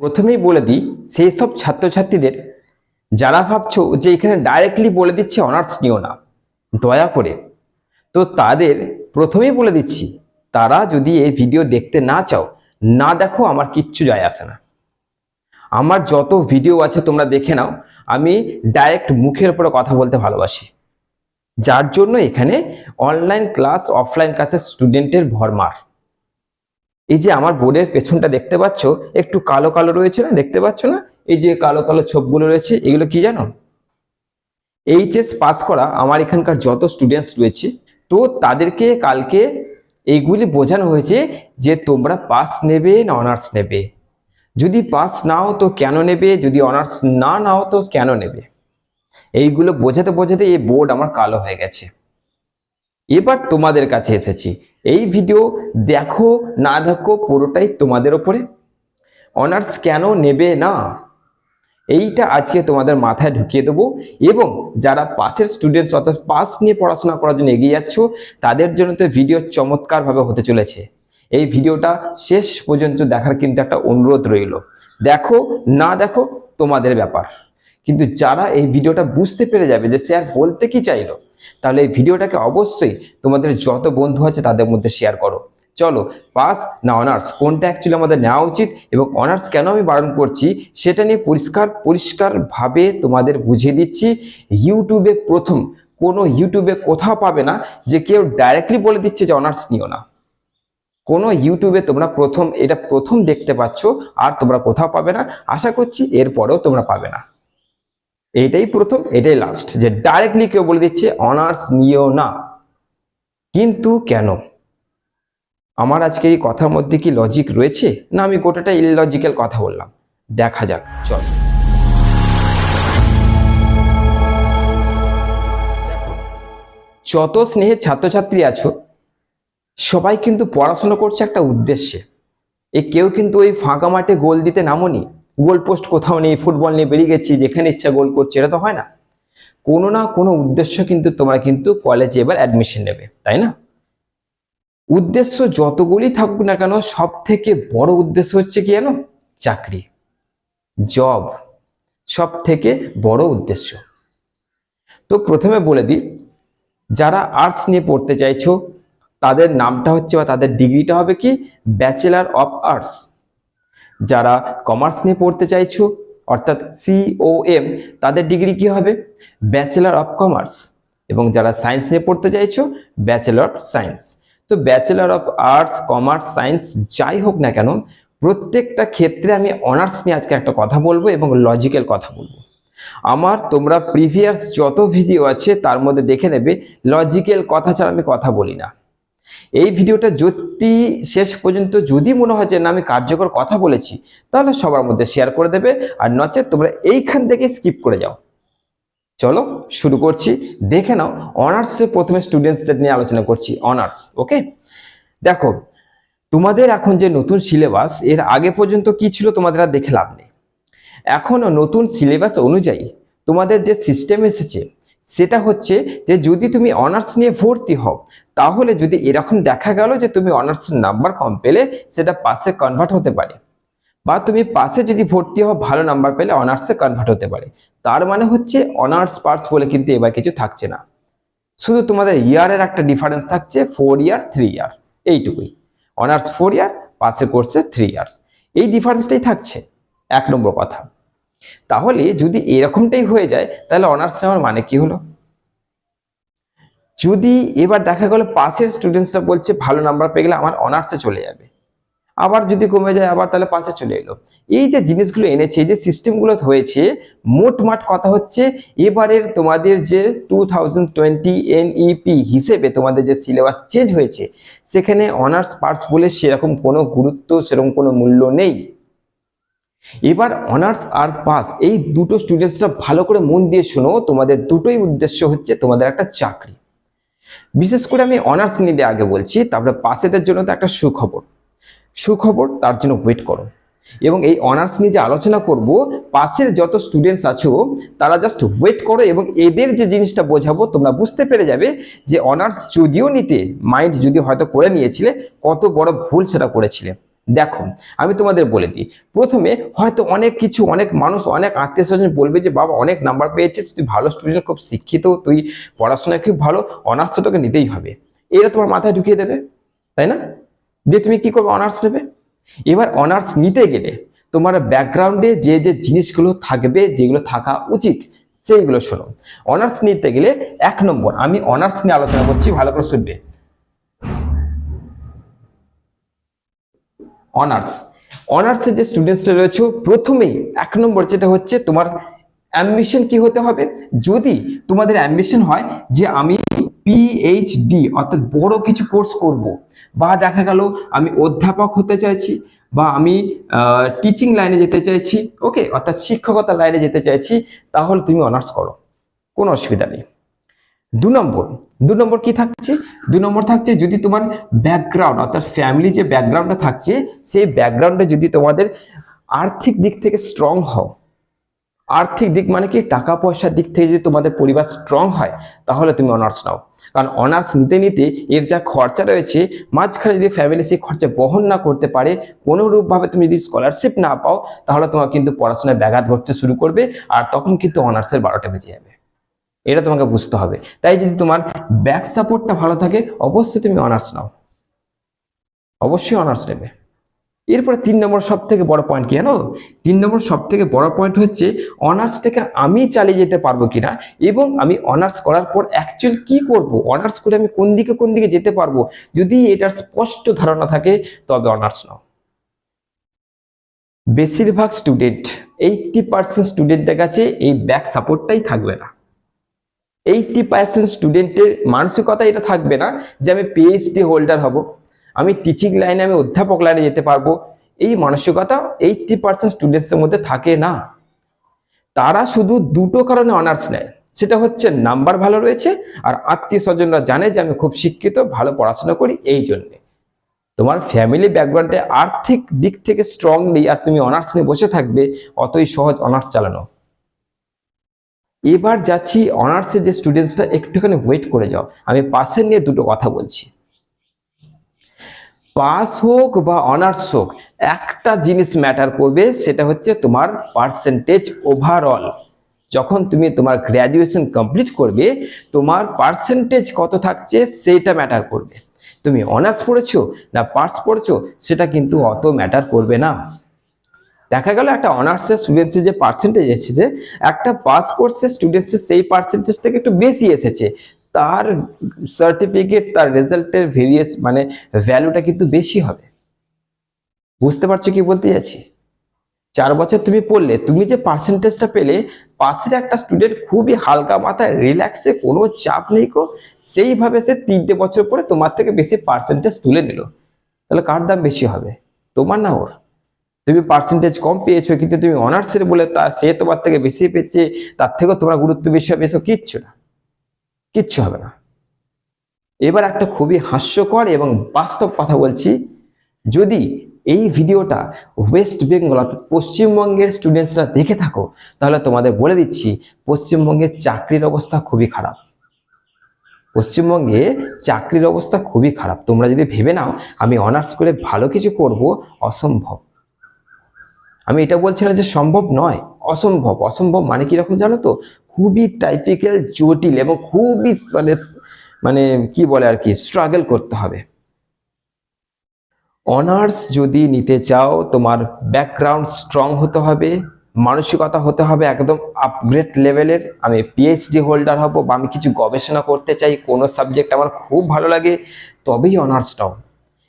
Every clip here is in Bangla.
প্রথমেই বলে দিই, সেই সব ছাত্রছাত্রীদের, যারা ভাবছ যে এখানে ডাইরেক্টলি বলে দিচ্ছে অনার্স নিও না, দয়া করে। তো তাদের প্রথমেই বলে দিচ্ছি, তারা যদি এই ভিডিও দেখতে না চাও, না দেখো আমার কিচ্ছু যায় আসে না। আমার যত ভিডিও আছে তোমরা দেখে নাও, আমি ডাইরেক্ট মুখের উপরে কথা বলতে ভালোবাসি। যার জন্য এখানে অনলাইন ক্লাস অফলাইন ক্লাসের স্টুডেন্টের ভরমার। এই যে আমার বোর্ডের পেছনটা দেখতে পাচ্ছ, একটু কালো কালো রয়েছে না? দেখতে পাচ্ছ না? এই যে কালো কালো ছোপগুলো রয়েছে, এগুলো কি জানো? এইচএস পাস করা আমার এখানকার যত স্টুডেন্টস রয়েছে, তো তাদেরকে কালকে এইগুলি বোঝানো হয়েছে যে তোমরা পাস নেবে না অনার্স নেবে। যদি পাস নাও তো কেন নেবে? যদি অনার্স না নাও তো কেন নেবে? এইগুলো বোঝাতে বোঝাতে এই বোর্ড আমার কালো হয়ে গেছে। এবার তোমাদের কাছে এসেছি। এই ভিডিও দেখো, না দেখো, পুরোটাই তোমাদের ওপরে। অনার্স কেন নেবে না? এইটা আজকে তোমাদের মাথায় ঢুকিয়ে দেবো এবং যারা পাশের স্টুডেন্টস অর্থাৎ পাস নিয়ে পড়াশোনা করার জন্য এগিয়ে যাচ্ছ, তাদের জন্য তো ভিডিও চমৎকারভাবে হতে চলেছে। এই ভিডিওটা শেষ পর্যন্ত দেখার কিন্তু একটা অনুরোধ রইল। দেখো, না দেখো, তোমাদের ব্যাপার। কিন্তু যারা এই ভিডিওটা বুঝতে পেরে যাবে যে স্যার বলতে কি চাইলো, তাহলে এই ভিডিওটাকে অবশ্যই তোমাদের যত বন্ধু আছে তাদের মধ্যে শেয়ার করো। চলো, পাস না অনার্স? কোনটা অ্যাকচুয়ালি আমাদের নেওয়া উচিত এবং অনার্স কেন আমি বারণ করছি সেটা নিয়ে পরিষ্কার পরিষ্কারভাবে তোমাদের বুঝিয়ে দিচ্ছি। ইউটিউবে প্রথম, কোনো ইউটিউবে কোথাও পাবে না যে কেউ ডাইরেক্টলি বলে দিচ্ছে যে অনার্স নিও না। কোনো ইউটিউবে তোমরা প্রথম, এটা প্রথম দেখতে পাচ্ছ আর তোমরা কোথাও পাবে না। আশা করছি এরপরেও তোমরা পাবে না। এইটাই প্রথম, এটাই লাস্ট যে ডাইরেক্টলি কেউ বলে দিচ্ছে, অনার্স নিও না। কিন্তু কেন? আমার আজকে এই কথার মধ্যে কি লজিক রয়েছে? না, আমি গোটাটা ইললজিক্যাল কথা বললাম। দেখা যাক, চল। যত স্নেহের ছাত্রছাত্রী আছো, সবাই কিন্তু পড়াশোনা করছে একটা উদ্দেশ্যে। এ কেউ কিন্তু ওই ফাঁকা মাঠে গোল দিতে নামনি। গোল পোস্ট কোথাও নেই, ফুটবল নিয়ে বেরিয়ে গেছি, যেখানে ইচ্ছা গোল করছে, এটা তো হয় না। কোনো না কোনো উদ্দেশ্য কিন্তু তোমরা কিন্তু কলেজে এবার অ্যাডমিশন নেবে, তাই না? উদ্দেশ্য যতগুলি থাকুক না কেন সব থেকে বড় উদ্দেশ্য হচ্ছে কি জানো? চাকরি। জব সব থেকে বড় উদ্দেশ্য। তো প্রথমে বলে দিই, যারা আর্টস নিয়ে পড়তে চাইছো, তাদের নামটা হচ্ছে বা তাদের ডিগ্রিটা হবে কি? ব্যাচেলার অফ আর্টস যারা কমার্স নিয়ে পড়তে চাইছো, অর্থাৎ সিওএম তাদের ডিগ্রি কি হবে? ব্যাচেলার অফ কমার্স এবং যারা সায়েন্স নিয়ে পড়তে চাইছো ব্যাচেলার অফ সায়েন্স তো bachelor of arts commerce science যাই হোক না কেন, প্রত্যেকটা ক্ষেত্রে আমি অনার্স নিয়ে আজকে একটা কথা বলব এবং লজিক্যাল কথা বলব। আমার, তোমরা প্রিভিয়াস যত ভিডিও আছে, তার মধ্যে দেখে নেবে লজিক্যাল কথা ছাড়া আমি কথা বলি না। এই ভিডিওটা যদি শেষ পর্যন্ত যদি মনে হয় যে না, আমি কার্যকর কথা বলেছি, তাহলে সবার মধ্যে শেয়ার করে দেবে। আর নচেত তোমরা এইখান থেকে স্কিপ করে যাও। চলো শুরু করছি। দেখে নাও অনার্সে প্রথমে স্টুডেন্টসদের নিয়ে আলোচনা করছি অনার্স ওকে দেখো, তোমাদের এখন যে নতুন সিলেবাস এর আগে পর্যন্ত কি ছিল তোমাদের আর দেখে লাভ নেই। এখনও নতুন সিলেবাস অনুযায়ী তোমাদের যে সিস্টেম এসেছে সেটা হচ্ছে যে যদি তুমি অনার্স নিয়ে ভর্তি হও, তাহলে যদি এরকম দেখা গেল যে তুমি অনার্সের নাম্বার কম পেলে, সেটা পাসে কনভার্ট হতে পারে। বা তুমি পাসে যদি ভর্তি হও, ভালো নাম্বার পেলে অনার্সে কনভার্ট হতে পারে। তার মানে হচ্ছে অনার্স পার্স বলে কিন্তু এবার কিছু থাকছে না। শুধু তোমাদের ইয়ারের একটা ডিফারেন্স থাকছে ফোর ইয়ার থ্রি ইয়ার এইটুকুই। অনার্স ফোর ইয়ার পাসে কোর্সে থ্রি ইয়ার্স এই ডিফারেন্সটাই থাকছে। এক নম্বর কথা। তাহলে যদি এরকমটাই হয়ে যায়, তাহলে অনার্স নেওয়ার মানে কি হলো? যদি এবার দেখা গেল পাশের স্টুডেন্টসরা বলছে, ভালো নাম্বার পেয়ে গেলে আমার অনার্সে চলে যাবে। আবার যদি কমে যায়, আবার তাহলে পাশে চলে এলো। এই যে জিনিসগুলো এনেছে যে সিস্টেমগুলো হয়েছে, মোটমাট কথা হচ্ছে, এবারের তোমাদের যে টু থাউজেন্ড টোয়েন্টি এনইপি হিসেবে তোমাদের যে সিলেবাস চেঞ্জ হয়েছে, সেখানে অনার্স পার্টস বলে সেরকম কোনো গুরুত্ব, সেরকম কোনো মূল্য নেই। এবার অনার্স আর পাস এই দুটো স্টুডেন্টসরা ভালো করে মন দিয়ে শোনো, তোমাদের দুটোই উদ্দেশ্য হচ্ছে তোমাদের একটা চাকরি। বিশেষ করে আমি অনার্স নিয়ে আগে বলছি, তারপরে পাসেদের জন্য তো একটা সুখবর। সুখবর, তার জন্য ওয়েট করো। এবং এই অনার্স নিয়ে যে আলোচনা করব পাশের যত স্টুডেন্টস আছো, তারা জাস্ট ওয়েট করো এবং এদের যে জিনিসটা বোঝাবো, তোমরা বুঝতে পেরে যাবে যে অনার্স যদিও নিতে মাইন্ড যদি হয়তো করে নিয়েছিলে, কত বড় ভুল সেটা করেছিলে। দেখো, আমি তোমাদের বলে দিই। প্রথমে হয়তো অনেক কিছু, অনেক মানুষ, অনেক আত্মীয় স্বজন বলবে যে, বাবা, অনেক নাম্বার পেয়েছিস, তুই ভালো স্টুডেন্ট খুব শিক্ষিত, তুই পড়াশোনায় খুব ভালো অনার্স তোকে নিতেই হবে। এটা তোমার মাথায় ঢুকিয়ে দেবে, তাই না? দিয়ে তুমি কি করবে? অনার্স নেবে। এবার অনার্স নিতে গেলে তোমার ব্যাকগ্রাউন্ডে যে যে জিনিসগুলো থাকবে, যেগুলো থাকা উচিত, সেইগুলো শোনো। অনার্স নিতে গেলে এক নম্বর, আমি অনার্স নিয়ে আলোচনা করছি, ভালো করে শুনবে। অনার্স অনার্সের যে স্টুডেন্টসরা রয়েছে, প্রথমেই এক নম্বর যেটা হচ্ছে তোমার অ্যাম্বিশন কি হতে হবে? যদি তোমাদের অ্যাম্বিশন হয় যে আমি পিএইচডি অর্থাৎ বড় কিছু কোর্স করব, বা দেখা গেল আমি অধ্যাপক হতে চাইছি, বা আমি টিচিং লাইনে যেতে চাইছি ওকে অর্থাৎ শিক্ষকতা লাইনে যেতে চাইছি, তাহলে তুমি অনার্স করো। কোনো অসুবিধা নেই। দু নম্বর দু নম্বর কি থাকছে? দু নম্বর থাকছে যদি তোমার ব্যাকগ্রাউন্ড অর্থাৎ ফ্যামিলি যে ব্যাকগ্রাউন্ডটা থাকছে, সেই ব্যাকগ্রাউন্ডে যদি তোমাদের আর্থিক দিক থেকে স্ট্রং হও, আর্থিক দিক মানে কি? টাকা পয়সার দিক থেকে যদি তোমাদের পরিবার স্ট্রং হয়, তাহলে তুমি অনার্স নাও। কারণ অনার্স নিতে নিতে এর যা খরচা রয়েছে, মাঝখানে যদি ফ্যামিলি সেই খরচা বহন না করতে পারে, কোনোরূপভাবে তুমি যদি স্কলারশিপ না পাও, তাহলে তোমার কিন্তু পড়াশোনায় ব্যাঘাত ঘটতে শুরু করবে, আর তখন কিন্তু অনার্সের বারোটা বেজে যাবে। এটা তোমাকে বুঝতে হবে। তাই যদি তোমার ব্যাক সাপোর্টটা ভালো থাকে, অবশ্যই তুমি অনার্স নাও। অবশ্যই অনার্স নেবে। এরপরে তিন নম্বর সব থেকে বড় পয়েন্ট কি জানো? তিন নম্বর সব থেকে বড় পয়েন্ট হচ্ছে অনার্সটাকে আমি চালিয়ে যেতে পারব কিনা এবং আমি অনার্স করার পর অ্যাকচুয়াল কি করব? অনার্স করে আমি কোন দিকে কোন দিকে যেতে পারব? যদি এটার স্পষ্ট ধারণা থাকে, তবে অনার্স নাও। বেশিরভাগ স্টুডেন্ট এইটটি পার্সেন্ট স্টুডেন্টের কাছে এই ব্যাক সাপোর্টটাই থাকবে না। এইটটি পার্সেন্ট স্টুডেন্টের মানসিকতা এটা থাকবে না যে আমি পিএইচডি হোল্ডার হব, আমি টিচিং লাইনে আমি অধ্যাপক লাইনে যেতে পারব। এই মানসিকতা এইটটি পার্সেন্ট স্টুডেন্টসের মধ্যে থাকে না। তারা শুধু দুটো কারণে অনার্স নেয়, সেটা হচ্ছে নাম্বার ভালো রয়েছে আর আত্মীয় স্বজনরা জানে যে আমি খুব শিক্ষিত, ভালো পড়াশোনা করি এই জন্যে। তোমার ফ্যামিলি ব্যাকগ্রাউন্ডে আর্থিক দিক থেকে স্ট্রং নেই আর তুমি অনার্স নিয়ে বসে থাকবে, অতই সহজ অনার্স চালানো। এবার যাচ্ছি অনার্সের যে স্টুডেন্টসরা একটুখানি ওয়েট করে যাও। আমি পাসের নিয়ে দুটো কথা বলছি। পাস হোক বা অনার্স হোক, একটা জিনিস ম্যাটার করবে, সেটা হচ্ছে তোমার পার্সেন্টেজ ওভারঅল যখন তুমি তোমার গ্র্যাজুয়েশন কমপ্লিট করবে, তোমার পার্সেন্টেজ কত থাকছে সেটা ম্যাটার করবে। তুমি অনার্স পড়েছো না পাস পড়েছো, সেটা কিন্তু অত ম্যাটার করবে না। দেখা গেল একটা অনার্সের স্টুডেন্টসের যে পার্সেন্টেজ এসেছে, একটা পাস কোর্সের স্টুডেন্টসের সেই পার্সেন্টেজ থেকে একটু বেশি এসেছে। তার সার্টিফিকেট তার রেজাল্টের ভেরিয়েস মানে ভ্যালুটা কিন্তু বেশি হবে। বুঝতে পারছ কি বলতে যাচ্ছি চার বছর তুমি পড়লে, তুমি যে পার্সেন্টেজটা পেলে, পাশের একটা স্টুডেন্ট খুবই হালকা মাথায় রিল্যাক্সে কোনো চাপ নেই কো, সেইভাবে সে তিনটে বছর পরে তোমার থেকে বেশি পার্সেন্টেজ তুলে নিল। তাহলে কার দাম বেশি হবে? তোমার না ওর? তুমি পার্সেন্টেজ কম পেয়েছ, কিন্তু তুমি অনার্সের বলে তা সে তোমার থেকে বেশি পেয়েছে, তার থেকেও তোমার গুরুত্ব বেশি হবে, এসব কিচ্ছু না। কিচ্ছু হবে না। এবার একটা খুবই হাস্যকর এবং বাস্তব কথা বলছি, যদি এই ভিডিওটা ওয়েস্ট বেঙ্গল অর্থাৎ পশ্চিমবঙ্গের স্টুডেন্টসরা দেখে থাকো, তাহলে তোমাদের বলে দিচ্ছি, পশ্চিমবঙ্গের চাকরির অবস্থা খুবই খারাপ। পশ্চিমবঙ্গে চাকরির অবস্থা খুবই খারাপ। তোমরা যদি ভেবে নাও, আমি অনার্স করে ভালো কিছু করব, অসম্ভব। আমি এটা বলছি না যে সম্ভব নয়, অসম্ভব। অসম্ভব মানে কীরকম জানো তো? খুবই টাইপিক্যাল জটিল এবং খুবই মানে মানে কি বলে আর কি স্ট্রাগল করতে হবে। অনার্স যদি নিতে চাও, তোমার ব্যাকগ্রাউন্ড স্ট্রং হতে হবে, মানসিকতা হতে হবে একদম আপগ্রেড লেভেলের আমি পিএইচডি হোল্ডার হব বা আমি কিছু গবেষণা করতে চাই, কোনো সাবজেক্ট আমার খুব ভালো লাগে, তবেই অনার্স নাও।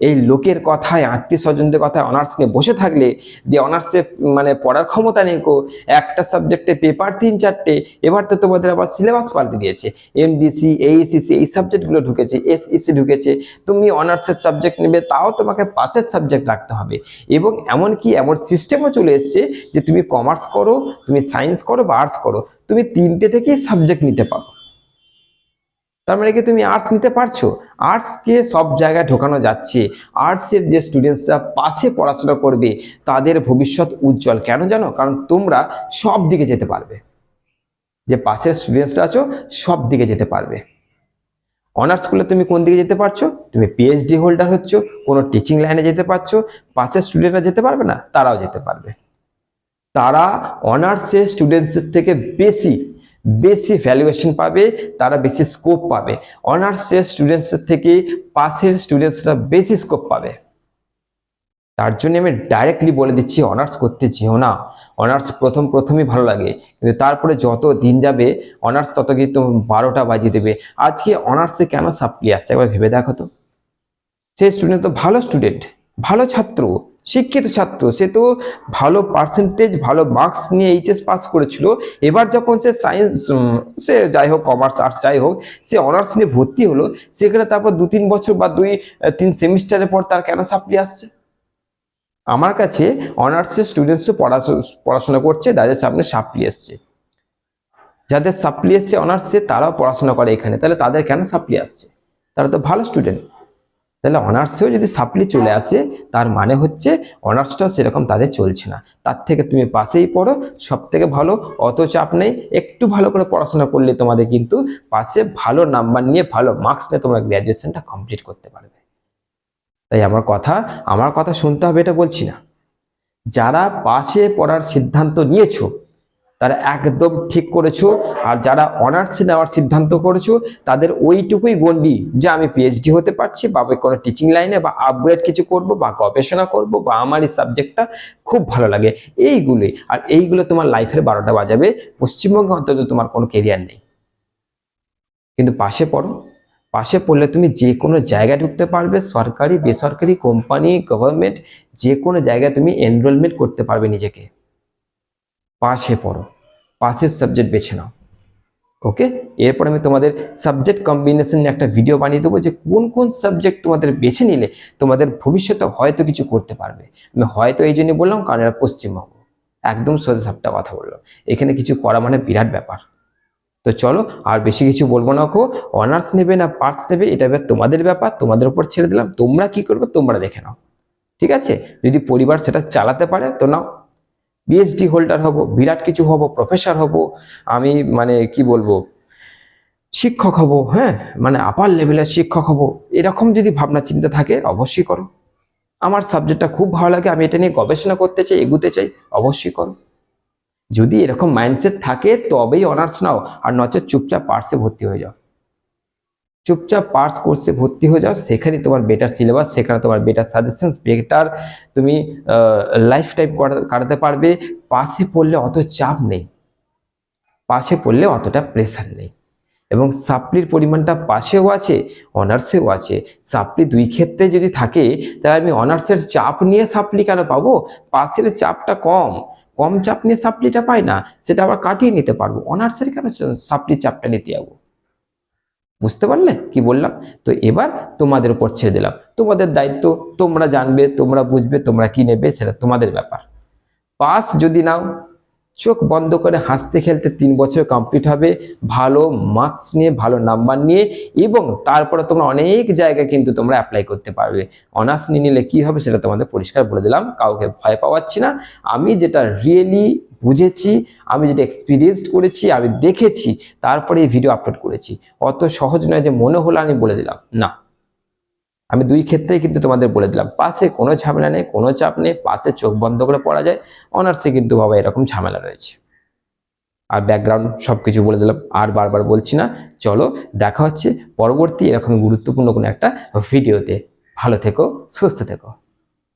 এই লোকের কথায়, আত্মীয় স্বজনদের কথায় অনার্স নিয়ে বসে থাকলে যে অনার্সে মানে পড়ার ক্ষমতা নেই কো, একটা সাবজেক্টে পেপার তিন চারটে, এবার তো তোমাদের আবার সিলেবাস পাল্টে দিয়েছে। এমডিসি এইসিসি এই সাবজেক্টগুলো ঢুকেছে এসইসি ঢুকেছে, তুমি অনার্সের সাবজেক্ট নেবে, তাও তোমাকে পাসের সাবজেক্ট রাখতে হবে। এবং এমনকি এমন সিস্টেমও চলে এসছে যে তুমি কমার্স করো, তুমি সায়েন্স করো বা আর্টস করো, তুমি তিনটে থেকেই সাবজেক্ট নিতে পারো। তার মানে কি তুমি আর্টস নিতে পারছ? আর্টসকে সব জায়গায় ঢোকানো যাচ্ছে। আর্টসের যে স্টুডেন্টসরা পাশে পড়াশোনা করবে, তাদের ভবিষ্যৎ উজ্জ্বল। কেন জানো? কারণ তোমরা সব দিকে যেতে পারবে। যে পাশের স্টুডেন্টসরা আছো, সব দিকে যেতে পারবে। অনার্স স্কুলে তুমি কোন দিকে যেতে পারছ? তুমি পিএইচডি হোল্ডার হচ্ছ, কোনো টিচিং লাইনে যেতে পারছ, পাশের স্টুডেন্টরা যেতে পারবে না? তারাও যেতে পারবে। তারা অনার্সের স্টুডেন্টসের থেকে বেশি বেশি ভ্যালুয়েশন পাবে, তারা বেশি স্কোপ পাবে। অনার্সের স্টুডেন্টসের থেকে পাশের স্টুডেন্টসরা বেশি স্কোপ পাবে। তার জন্য আমি ডাইরেক্টলি বলে দিচ্ছি অনার্স করতে যেও না। অনার্স প্রথম প্রথমই ভালো লাগে, কিন্তু তারপরে যত দিন যাবে অনার্স তত কিন্তু বারোটা বাজিয়ে দেবে। আজকে অনার্সে কেন সাপ্লি আসছে, একবার ভেবে দেখো তো। সেই স্টুডেন্ট তো ভালো স্টুডেন্ট ভালো ছাত্র। শিক্ষিত ছাত্র। সে তো ভালো পার্সেন্টেজ ভালো মার্কস নিয়ে এইচএস পাস করেছিল। এবার যখন সে সায়েন্স সে যাই হোক কমার্স আর্টস যাই হোক, সে অনার্স নিয়ে ভর্তি হলো, সেখানে তারপর দু তিন বছর বা দুই তিন সেমিস্টারের পর তার কেন সাপ্লি আসছে? আমার কাছে অনার্সের স্টুডেন্টসও পড়াশোনা করছে, যাদের সামনে সাপ্লি এসছে। যাদের সাপ্লি এসছে অনার্সে তারাও পড়াশোনা করে এখানে। তাহলে তাদের কেন সাপ্লি আসছে? তারা তো ভালো স্টুডেন্ট তাহলে অনার্সেও যদি সাপ্লি চলে আসে, তার মানে হচ্ছে অনার্সটাও সেরকম তাদের চলছে না। তার থেকে তুমি পাশেই পড়ো সব থেকে ভালো, অত চাপ নেই, একটু ভালো করে পড়াশোনা করলে তোমাদের কিন্তু পাশে ভালো নাম্বার নিয়ে, ভালো মার্কস নিয়ে তোমরা গ্র্যাজুয়েশনটা কমপ্লিট করতে পারবে। তাই আমার কথা আমার কথা শুনতে হবে এটা বলছি না। যারা পাশে পড়ার সিদ্ধান্ত নিয়েছো তারা একদম ঠিক করেছ। আর যারা অনার্সে নেওয়ার সিদ্ধান্ত করেছ, তাদের ওইটুকুই গন্ডি যে আমি পিএইচডি হতে পারছি বা কোনো টিচিং লাইনে বা আপগ্রেড কিছু করব বা গবেষণা করব বা আমার এই সাবজেক্টটা খুব ভালো লাগে। এইগুলোই আর এইগুলো তোমার লাইফের বারোটা বাজাবে। পশ্চিমবঙ্গে অন্তত তোমার কোনো কেরিয়ার নেই। কিন্তু পাশে পড়ো। পাশে পড়লে তুমি যে কোনো জায়গায় ঢুকতে পারবে। সরকারি, বেসরকারি কোম্পানি গভর্নমেন্ট যে কোনো জায়গায় তুমি এনরোলমেন্ট করতে পারবে নিজেকে। পাশে পড়ো, পাশের সাবজেক্ট বেছে নাও। ওকে এরপর আমি তোমাদের সাবজেক্ট কম্বিনেশন নিয়ে একটা ভিডিও বানিয়ে দেবো যে কোন কোন সাবজেক্ট তোমাদের বেছে নিলে তোমাদের ভবিষ্যতে হয়তো কিছু করতে পারবে। আমি হয়তো এই জন্য বললাম, কারণ এটা পশ্চিমবঙ্গ। একদম সোজা সাপটা কথা বললাম এখানে কিছু করা মানে বিরাট ব্যাপার। তো চলো, আর বেশি কিছু বলব না কো অনার্স নেবে না পার্টস নেবে, এটা এবার তোমাদের ব্যাপার, তোমাদের উপর ছেড়ে দিলাম। তোমরা কি করবে, তোমরা দেখে নাও। ঠিক আছে? যদি পরিবার সেটা চালাতে পারে, তো নাও। পিএইচডি হোল্ডার হব, বিরাট কিছু হব প্রফেসর হব, আমি মানে কি বলব, শিক্ষক হব হ্যাঁ মানে আপার লেভেলের শিক্ষক হব, এরকম যদি ভাবনা চিন্তা থাকে অবশ্যই করো। আমার সাবজেক্টটা খুব ভালো লাগে, আমি এটা নিয়ে গবেষণা করতে চাই, এগুতে চাই, অবশ্যই করো। যদি এরকম মাইন্ডসেট থাকে, তবেই অনার্স নাও, আর নচেত চুপচাপ পার্সে ভর্তি হয়ে যাও। চুপচাপ পার্স কোর্সে ভর্তি হয়ে যাও সেখানে তোমার বেটার সিলেবাস সেখানে তোমার বেটার সাজেশনস বেটার তুমি লাইফ টাইম কাটাতে পারবে। পাশে পড়লে অত চাপ নেই। পাশে পড়লে অতটা প্রেশার নেই। এবং সাপ্লির পরিমাণটা পাশেও আছে অনার্সেও আছে। সাপ্লি দুই ক্ষেত্রে যদি থাকে, তাহলে আমি অনার্সের চাপ নিয়ে সাপ্লি কেন পাবো? পাশের চাপটা কম। কম চাপ নিয়ে সাপ্লিটা পাই না, সেটা আবার কাটিয়ে নিতে পারব। অনার্সের কেন সাপ্লির চাপটা নিতে যাব? বুঝতে পারলে? কি বললাম? তো এবার তোমাদের উপর ছেড়ে দিলাম। তোমাদের দায়িত্ব, তোমরা জানবে, তোমরা বুঝবে, তোমরা কি নেবে সেটা তোমাদের ব্যাপার। পাস যদি নাও, চোখ বন্ধ করে হাসতে খেলতে তিন বছর কমপ্লিট হবে, ভালো মার্কস নিয়ে, ভালো নাম্বার নিয়ে, এবং তারপরে তোমরা অনেক জায়গায় কিন্তু তোমরা অ্যাপ্লাই করতে পারবে। অনার্স নিয়ে নিলে কী হবে সেটা তোমাদের পরিষ্কার বলে দিলাম, কাউকে ভয় পাওয়াচ্ছি না। আমি যেটা রিয়েলি বুঝেছি, আমি যেটা এক্সপিরিয়েন্স করেছি, আমি দেখেছি, তারপরে এই ভিডিও আপলোড করেছি। অত সহজ নয় যে মনে হলো আমি বলে দিলাম, না। আমি দুই ক্ষেত্রেই কিন্তু তোমাদের বলে দিলাম, পাশে কোনো ঝামেলা নেই, কোনো চাপ নেই, পাশে চোখ বন্ধ করে পড়া যায়, অনার্সে কিন্তু বাবা এরকম ঝামেলা রয়েছে। আর ব্যাকগ্রাউন্ড সব কিছু বলে দিলাম, আর বারবার বলছি না, চলো দেখা হচ্ছে পরবর্তী এরকম গুরুত্বপূর্ণ কোনো একটা ভিডিওতে ভালো থেকো, সুস্থ থেকো।